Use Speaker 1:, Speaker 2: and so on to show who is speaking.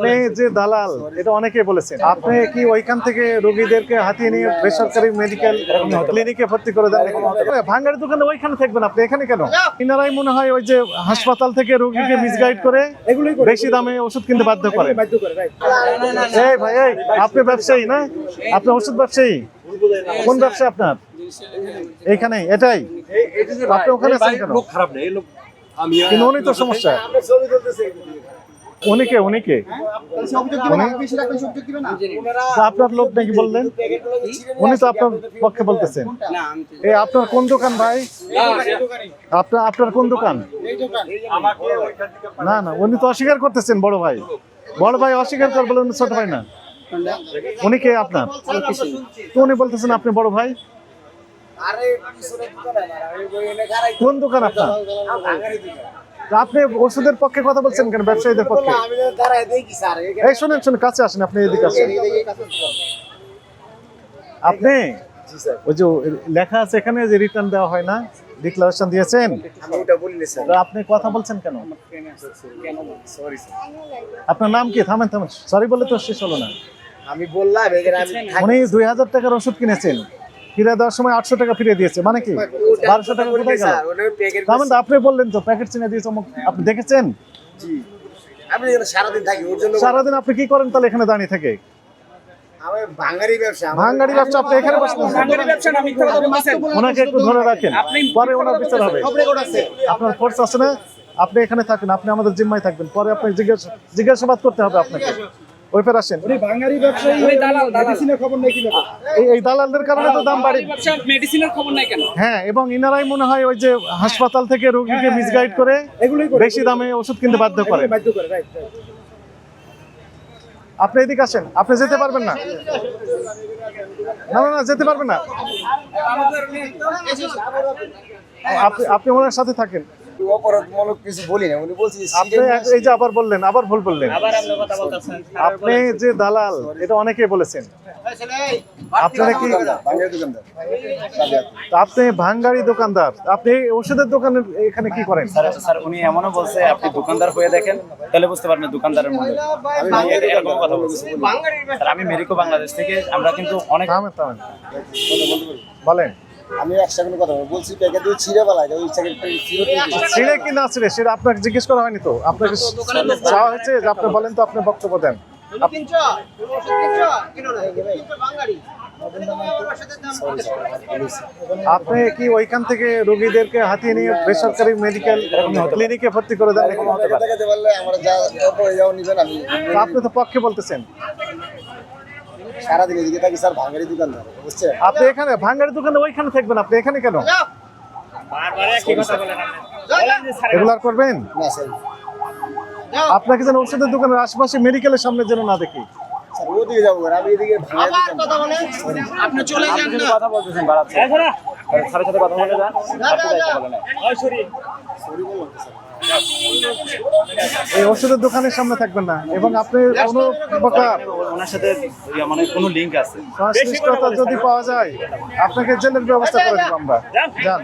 Speaker 1: আপনি যে দালাল এটা অনেকে বলেছেন। আপনি কি ওইখান থেকে রোগীদেরকে হাতিয়ে নিয়ে বেসরকারি মেডিকেল ক্লিনিকে ভর্তি করে দেন? ভাঙ্গারি দোকানে ওইখানে থাকবেন আপনি এখানে কেন? ইনারাই মনে হয় ওই যে হাসপাতাল থেকে রোগীকে মিসগাইড করে বেশি দামে ওষুধ কিনতে বাধ্য করে। এই ভাই এই আপনি ব্যবসায়ী না? আপনি ওষুধ ব্যবসায়ী? কোন ব্যবসা আপনার? এইখানে এটাই। আপনি ওখানে
Speaker 2: খারাপ নেই এই লোক আমি
Speaker 1: কিন্তু উনি তো সমস্যা। উনিকে উনিকে তা আপনার লোক নাকি বললেন? উনি তো আপনার পক্ষে বলতেছেন। এই আপনার কোন দোকান ভাই? আপনার আপনার কোন দোকান? না না উনি তো অস্বীকার করতেছেন বড় ভাই। বড় ভাই অস্বীকার কর বলে উনি ছোট ভাই না। উনি কে আপনার? তো উনি বলতেছেন আপনি বড় ভাই? কোন দোকান আপনার? আপনি ওষুধের পক্ষে কথা বলছেন কেন? ব্যবসায়ীদের পক্ষে? এই শুনেন শুনেন কাছে আসেন আপনি এদিকে আসেন। আপনি? ওই যে লেখা আছে এখানে যে রিটার্ন দেওয়া হয় না? ডিক্লারেশন দিয়েছেন? আপনি কথা বলছেন কেন? আপনার নাম কি? থামেন থামেন। সরি বলে তো শেষ হলো না।
Speaker 3: আমি বললাম এখানে
Speaker 1: উনি দুই হাজার টাকার ওষুধ কিনেছেন। ফিরে দেওয়ার সময় আটশো টাকা ফিরে দিয়েছে। মানে কি? বারোশো টাকা কোথায় গেল। তার মানে আপনি বললেন তো প্যাকেট চিনে দিয়েছে আপনি দেখেছেন?
Speaker 3: এখানে সারাদিন
Speaker 1: আপনি কি করেন তাহলে এখানে দাঁড়িয়ে থেকে?
Speaker 3: ভাঙারি ব্যবসা
Speaker 1: আপনি এখানে ওনাকে একটু ধরে রাখেন। পরে ওনার বিচার হবে। আপনার ফোর্স আছে না? আপনি এখানে থাকেন আপনি আমাদের জিম্মায় থাকবেন। পরে আপনি জিজ্ঞাসা জিজ্ঞাসাবাদ করতে হবে আপনাকে। ওই ফের আসেন এই এই দালালদের কারণে তো দাম বাড়ে।
Speaker 4: মেডিসিনের খবর নাই কেন?
Speaker 1: হ্যাঁ এবং ইনারাই মনে হয় ওই যে হাসপাতাল থেকে রোগীকে মিসগাইড করে বেশি দামে ওষুধ কিনতে বাধ্য করে। আপনি এদিকে আসেন আপনি যেতে পারবেন না। না না না যেতে পারবেন না। আপনি আপনি ওনার সাথে থাকেন।
Speaker 3: অপরাধমূলক কিছু বলি না উনি বলছি
Speaker 1: আপনি এই যে আবার বললেন আবার ভুল বললেন। আপনি যে দালাল এটা অনেকে বলেছেন। আপনারা কি
Speaker 3: ভাঙারি দোকানদার।
Speaker 1: তা আপনি ভাঙ্গারি দোকানদার। আপনি এই ওষুধের দোকানের এখানে কি করেন?
Speaker 5: স্যার স্যার উনি এমনও বলছে আপনি দোকানদার হয়ে দেখেন তাহলে বুঝতে পারবেন দোকানদারের মধ্যে আমি কথা বলছি। মেরিকো বাংলাদেশ থেকে আমরা কিন্তু অনেক
Speaker 1: বলেন।
Speaker 3: আমি একশো কোনো কথা বলব। বলছি প্যাকেট দিয়ে ছিঁড়ে বেলায় ওই
Speaker 1: ছিঁড়ে কি না ছিঁড়ে? সেটা আপনাকে জিজ্ঞেস করা হয়নি তো? আপনাকে চাওয়া হয়েছে যে আপনি বলেন তো আপনি বক্তব্য দেন। আপনি কি ওইখান থেকে রোগীদেরকে হাতিয়ে নিয়ে বেসরকারি মেডিকেল ক্লিনিকে ভর্তি করে দেন? এরকম হতে পারে।
Speaker 3: দেখাতে পারলে আমরা যা অপরে যাও নিবেন আমি
Speaker 1: তা আপনি তো পক্ষে বলতেছেন।
Speaker 3: সারাদিন এদিকে থাকি স্যার ভাঙারি দোকানদার বুঝছেন?
Speaker 1: আপনি এখানে ভাঙ্গারি দোকানে ওইখানে থাকবেন আপনি এখানে কেন? এগুলো আর করবেন?
Speaker 3: না স্যার।
Speaker 1: আপনাকে যেন ওষুধের দোকানের আশেপাশে মেডিকেলের সামনে যেন না দেখি।
Speaker 3: ওদিকে যাব আমি এদিকে
Speaker 4: আপনি চলে যান
Speaker 5: কথা বলতেছেন বাড়াচ্ছে সাথে কথা বলে যান।
Speaker 1: এই ওষুধের দোকানের সামনে থাকবেন না। এবং আপনি কোনো প্রকার
Speaker 5: ওনার সাথে মানে কোনো লিঙ্ক আছে।
Speaker 1: সংশ্লিষ্টতা যদি পাওয়া যায় আপনাকে জেলের ব্যবস্থা করে দেবো আমরা। যান।